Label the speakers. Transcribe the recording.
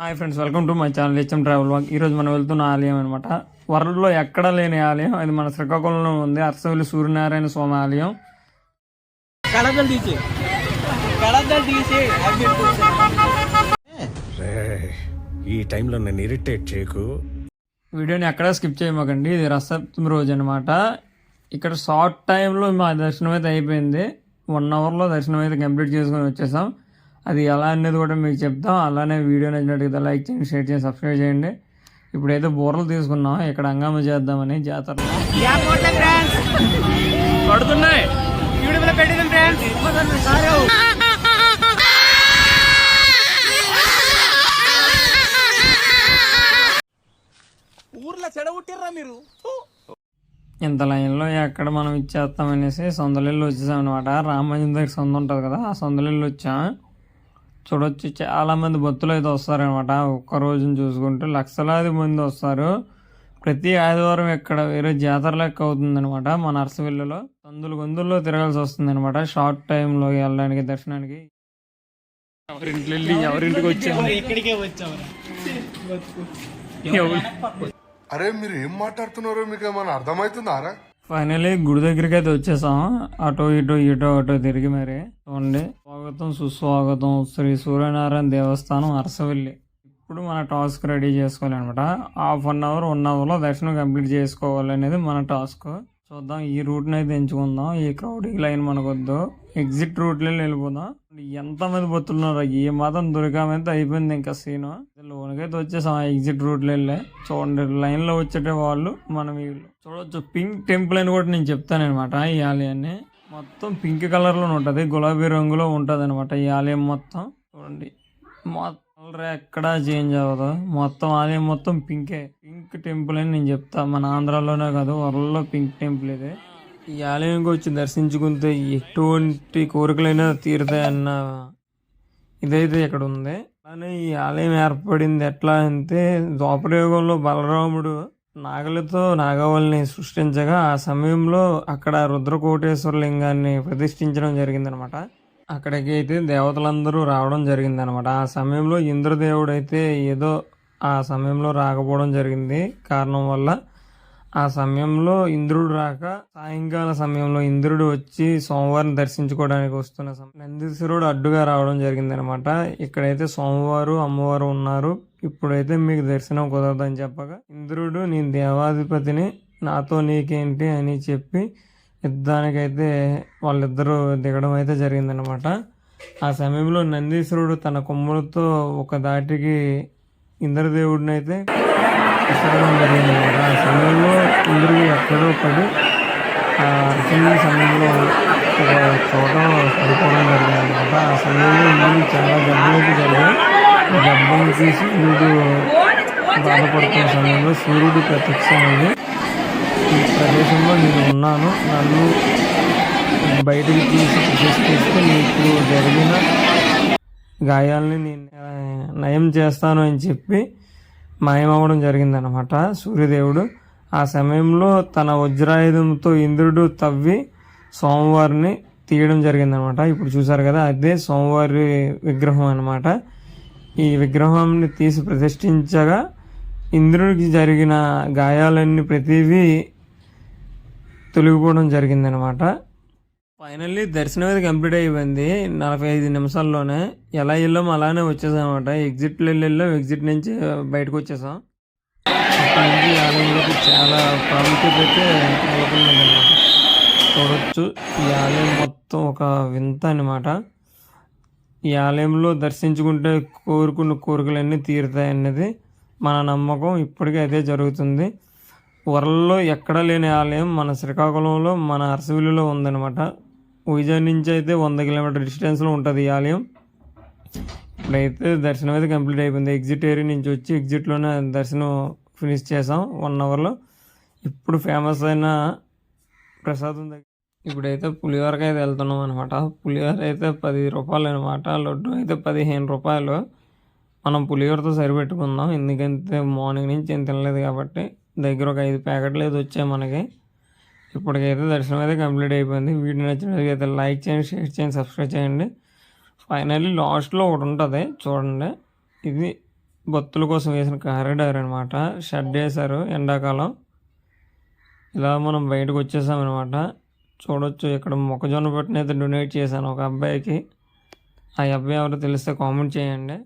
Speaker 1: Hi friends welcome to my channel HM travel walk ఈరోజు మనం వెళ్తున్న ఆలయం అనమాట వరల్డ్లో ఎక్కడా లేని ఆలయం? అది మన శ్రీకాకుళంలో ఉంది. అరసవల్లి సూర్యనారాయణ స్వామి ఆలయం.
Speaker 2: ఈ టైంలో నన్ను ఇరిటేట్ చేయకు.
Speaker 1: వీడియోని ఎక్కడా స్కిప్ చేయమాకండి. ఇది రసప్తమి రోజు అనమాట ఇక్కడ షార్ట్ టైంలో మా దర్శనం అయితే అయిపోయింది. వన్ అవర్లో దర్శనం అయితే కంప్లీట్ చేసుకొని వచ్చేసాం. అది ఎలా అనేది కూడా మీకు చెప్తాం. అలానే వీడియో నచ్చినట్టుగా లైక్ చేయండి షేర్ చేయండి సబ్స్క్రైబ్ చేయండి. ఇప్పుడైతే బూరలు తీసుకున్నాం. ఇక్కడ హంగామా చేద్దామని పడుతున్నాయి.
Speaker 3: ఊర్లో చెడగొట్టిర్రా మీరు? ఫు.
Speaker 1: ఇంత లైన్లో ఎక్కడ మనం ఇచ్చేస్తామనేసి సొందలిల్లు వచ్చేసాం అనమాట రామాయణం దగ్గర సొంత ఉంటుంది కదా ఆ సొందలిల్లు వచ్చాం. చూడొచ్చు. చాలా మంది భక్తులు అయితే వస్తారనమాట ఒక్క రోజుని చూసుకుంటూ లక్షలాది మంది వస్తారు. ప్రతి ఆదివారం ఇక్కడ వేరే జాతర లెక్క అవుతుంది అనమాట మన అరసవిల్లులో సందులు గొంతుల్లో తిరగాల్సి వస్తుంది అనమాట షార్ట్ టైంలో వెళ్ళడానికి దర్శనానికి. ఎవరింట్లో వెళ్ళి ఎవరింటికి వచ్చాము?
Speaker 3: ఇక్కడికే వచ్చాము
Speaker 4: అరే మీరు ఏం మాట్లాడుతున్నారో మీకు ఏమైనా అర్థమవుతుందారా
Speaker 1: ఫైనలీ గుడి దగ్గరికి అయితే వచ్చేసాం. అటో ఇటో ఇటో అటో తిరిగి మరి. చూడండి. స్వాగతం సుస్వాగతం. శ్రీ సూర్యనారాయణ దేవస్థానం అరసవల్లి. ఇప్పుడు మన టాస్క్ రెడీ చేసుకోవాలి అనమాట హాఫ్ అన్ అవర్ వన్ అవర్లో దర్శనం కంప్లీట్ చేసుకోవాలి అనేది మన టాస్క్. చూద్దాం. ఈ రూట్ని అయితే ఎంచుకుందాం. ఈ క్రౌడింగ్ లైన్ మనకొద్దు. ఎగ్జిట్ రూట్లో వెళ్ళిపోదాం. ఎంతమంది పోతున్నారు? ఏ మాత్రం దొరికామైతే అయిపోయింది ఇంకా సీను లోనికైతే వచ్చేసాం. ఎగ్జిట్ రూట్లో వెళ్ళే. చూడండి లైన్లో వచ్చేటే వాళ్ళు మనం వీళ్ళు. చూడొచ్చు. పింక్ టెంపుల్ అని కూడా నేను చెప్తాను అనమాట ఈ ఆలయాన్ని. మొత్తం పింక్ కలర్లో ఉంటుంది. గులాబీ రంగులో ఉంటుంది అనమాట ఈ ఆలయం మొత్తం. చూడండి. మొత్తం ఎక్కడా చేంజ్ అవ్వదు. మొత్తం ఆలయం మొత్తం పింకే పింక్ టెంపుల్ అని నేను చెప్తా. మన ఆంధ్రాలోనే కాదు వరల్డ్లో పింక్ టెంపుల్ ఇది. ఈ ఆలయంకి వచ్చి దర్శించుకుంటే ఎటువంటి కోరికలైనా తీరుతాయన్న ఇదైతే ఇక్కడ ఉంది. కానీ ఈ ఆలయం ఏర్పడింది ఎట్లా అంటే ద్వాపరయుగంలో బలరాముడు నాగలతో నాగవల్ని సృష్టించగా ఆ సమయంలో అక్కడ రుద్రకోటేశ్వర లింగాన్ని ప్రతిష్ఠించడం జరిగిందనమాట. అక్కడికి అయితే దేవతలందరూ రావడం జరిగిందనమాట. ఆ సమయంలో ఇంద్రదేవుడు అయితే ఏదో ఆ సమయంలో రాకపోవడం జరిగింది. కారణం వల్ల ఆ సమయంలో ఇంద్రుడు రాక సాయంకాల సమయంలో ఇంద్రుడు వచ్చి సోమవారం దర్శించుకోవడానికి వస్తున్న సమయం నందీశ్వరుడు అడ్డుగా రావడం జరిగింది అనమాట ఇక్కడైతే సోమవారు అమ్మవారు ఉన్నారు. ఇప్పుడైతే మీకు దర్శనం కుదరదని చెప్పగా ఇంద్రుడు నేను దేవాధిపతిని నాతో నీకేంటి? అని చెప్పి యుద్ధానికైతే వాళ్ళిద్దరూ దిగడం అయితే జరిగిందనమాట. ఆ సమయంలో నందీశ్వరుడు తన కొమ్ములతో ఒక దాటికి ఇంద్రదేవుడిని అయితే విసరడం జరిగిందనమాట ఆ సమయంలో ఇంద్రుడు ఎక్కడో పడి ఆ అర్జునుడి సమయంలో ఒక చోట పడిపోవడం జరిగిందనమాట ఆ సమయంలో ఇంద్రుడు చాలా దెబ్బలైతే జరిగాయి ఆ దెబ్బలు తీసి ఇంద్రుడు బాధపడుతున్న సమయంలో సూర్యుడు ప్రత్యక్షమైంది ఈ ప్రదేశంలో నేను ఉన్నాను. నన్ను బయటకు తీసి తీసుకొస్తే నీకు జరిగిన గాయాలని నేను నయం చేస్తాను అని చెప్పి మాయమవ్వడం జరిగిందనమాట సూర్యదేవుడు ఆ సమయంలో తన వజ్రాయుధంతో ఇంద్రుడు తవ్వి సోమవారిని తీయడం జరిగిందనమాట ఇప్పుడు చూసారు కదా అదే సోమవారి విగ్రహం అనమాట ఈ విగ్రహాన్ని తీసి ప్రతిష్ఠించగా ఇంద్రుడికి జరిగిన గాయాలన్నీ ప్రతిదీ తొలగిపోవడం జరిగిందనమాట ఫైనల్లీ దర్శనం అయితే కంప్లీట్ అయిపోయింది. నలభై ఐదు నిమిషాల్లోనే. ఎలా వెళ్ళాం అలానే వచ్చేసాం అనమాట ఎగ్జిట్లో వెళ్ళాం ఎగ్జిట్ నుంచి బయటకు వచ్చేసాం. ఆలయంలోకి చాలా ప్రాముఖ్యత అయితే నెలకొందన్నమాట చూడొచ్చు. ఈ ఆలయం మొత్తం ఒక వింత అనమాట ఈ ఆలయంలో దర్శించుకుంటే కోరుకున్న కోరికలన్నీ తీరుతాయి అన్నది మన నమ్మకం. ఇప్పటికీ అదే జరుగుతుంది. వరల్డ్లో ఎక్కడా లేని ఆలయం మన శ్రీకాకుళంలో మన అరసవిల్లులో ఉందన్నమాట. విజయవాడ నుంచి అయితే వంద కిలోమీటర్ డిస్టెన్స్లో ఉంటుంది ఈ ఆలయం. ఇప్పుడైతే దర్శనం అయితే కంప్లీట్ అయిపోయింది. ఎగ్జిట్ ఏరియా నుంచి వచ్చి ఎగ్జిట్లోనే దర్శనం ఫినిష్ చేసాం వన్ అవర్లో. ఇప్పుడు ఫేమస్ అయిన ప్రసాదం దగ్గర ఇప్పుడైతే పులిహోరకి అయితే వెళ్తున్నాం అనమాట పులిహోర అయితే పది రూపాయలు అనమాట లడ్డు అయితే పదిహేను రూపాయలు. మనం పులిహోరతో సరిపెట్టుకుందాం. ఎందుకంటే మార్నింగ్ నుంచి ఏం తినలేదు కాబట్టి దగ్గర ఒక ఐదు ప్యాకెట్లు అయితే వచ్చాయి మనకి. ఇప్పటికైతే దర్శనం అయితే కంప్లీట్ అయిపోయింది. వీడియో నచ్చినట్లయితే లైక్ చేయండి షేర్ చేయండి సబ్స్క్రైబ్ చేయండి. ఫైనల్లీ లాస్ట్లో ఒకటి ఉంటుంది చూడండి. ఇది భక్తుల కోసం వేసిన కారిడార్ అనమాట షెడ్ వేశారు ఎండాకాలం. ఇలా మనం బయటకు వచ్చేసామన్నమాట చూడొచ్చు ఇక్కడ మొక్కజొన్న పొట్టుని అయితే డొనేట్ చేశాను ఒక అబ్బాయికి. ఆ అబ్బాయి ఎవరో తెలిస్తే కామెంట్ చేయండి.